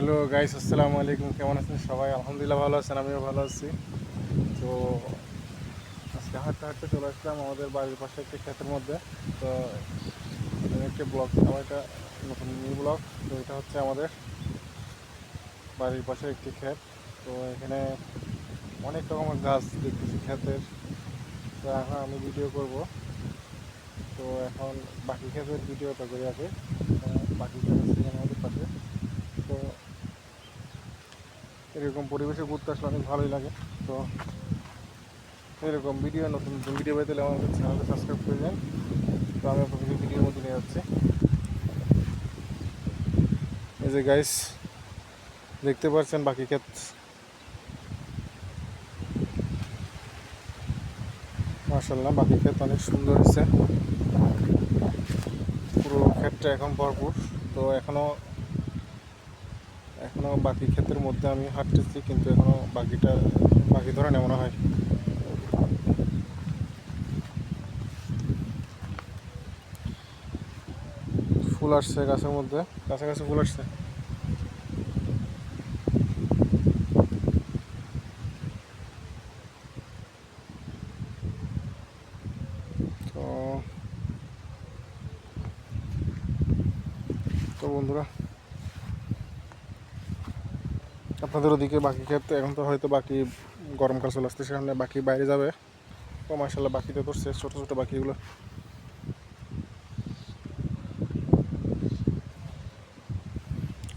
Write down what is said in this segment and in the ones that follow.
Hello guys আসসালামু আলাইকুম। কেমন আছেন সবাই? আলহামদুলিল্লাহ ভালো আছেন আমিও ভালো আছি। তো আজকে হাঁটতে হাঁটতে চলে আসলাম আমাদের বাড়ির পাশে একটি ক্ষেতের মধ্যে। তো একটি ব্লগ আমার একটা নতুন নিউ ব্লগ তো এটা হচ্ছে আমাদের বাড়ির পাশে একটি ক্ষেত। তো এখানে অনেক রকমের গাছ দেখতেছি ক্ষেতের। তো এখন আমি ভিডিও করব। তো এখন বাকি ক্ষেতের ভিডিওটা করে আহ, বাকি ক্ষেত আছে এখানে আমাদের পাশে। এরকম পরিবেশে ঘুরতে আসলে অনেক ভালোই লাগে। তো এরকম ভিডিও নতুন নতুন ভিডিও পেতে হলে আমাদের চ্যানেলটা সাবস্ক্রাইব করে দেন। তো আমি আপনাদের ভিডিওর মধ্যে নিয়ে যাচ্ছি। এই যে গাইস দেখতে পাচ্ছেন বাকি ক্ষেত। মার্শাল্লাহ বাকি ক্ষেত অনেক সুন্দর হয়েছে। পুরো ক্ষেতটা এখন ভরপুর। তো এখনও এখনও বাকি ক্ষেতের মধ্যে আমি হাঁটতেছি, কিন্তু এখনও বাকিটা, বাকি ধরে নেই মনে হয়। ফুল আসছে গাছের মধ্যে। গাছে গাছে ফুল আসছে। তো বন্ধুরা আপনাদের ওদিকে বাকি ক্ষেত্রে এখন তো হয়তো বাকি গরমকাল চলে আসছে সেখানে বাকি বাইরে যাবে। তো মার্শাল্লাহ বাকিতে ধরছে ছোটো ছোটো বাকিগুলো।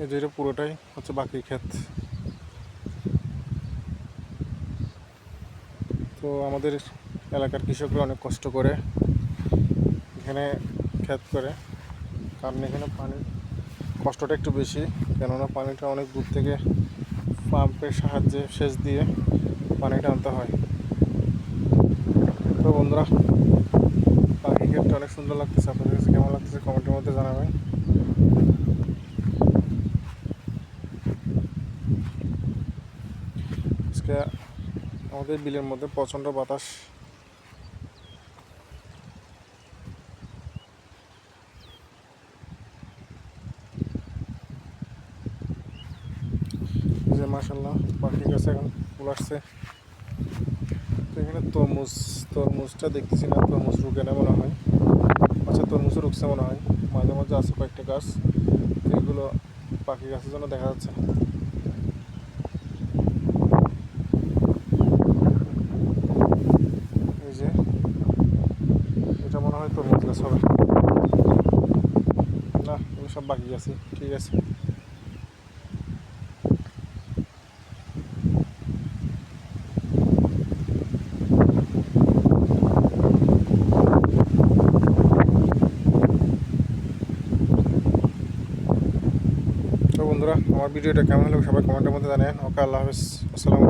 এই যে এটা পুরোটাই হচ্ছে বাকি ক্ষেত। তো আমাদের এলাকার কৃষকরা অনেক কষ্ট করে এখানে ক্ষেত করে, কারণ এখানে পানির কষ্টটা একটু বেশি, কেননা পানিটা অনেক দূর থেকে পাম্পের সাহায্যে সেচ দিয়ে পানিটা আনতে হয়। তো বন্ধুরা পাখি গেটটা অনেক সুন্দর লাগতেছে। আপনাদের কাছে কেমন লাগতেছে কমেন্টের মধ্যে জানাবেন। আজকে আমাদের বিলের মধ্যে প্রচণ্ড বাতাস মাসাল্লাহ পাখি গাছে এখন ফুল আসছে। তো এখানে তরমুজ, তরমুজটা দেখতেছি না, তরমুজ রুকে না মনে হয়। আচ্ছা তরমুজও রুকছে মনে হয়। মাঝে মাঝে আছে কয়েকটা গাছ এগুলো পাখি গাছের জন্য দেখা যাচ্ছে এই যে, এটা মনে হয় তরমুজ গাছ হবে। না, এগুলো সব বাকি আছে, ঠিক আছে তো বন্ধুরা আমার ভিডিওটা কেমন হলো সবাই কমেন্টের মধ্যে জানেন ওকে আল্লাহ হাফিজ। আসসালামু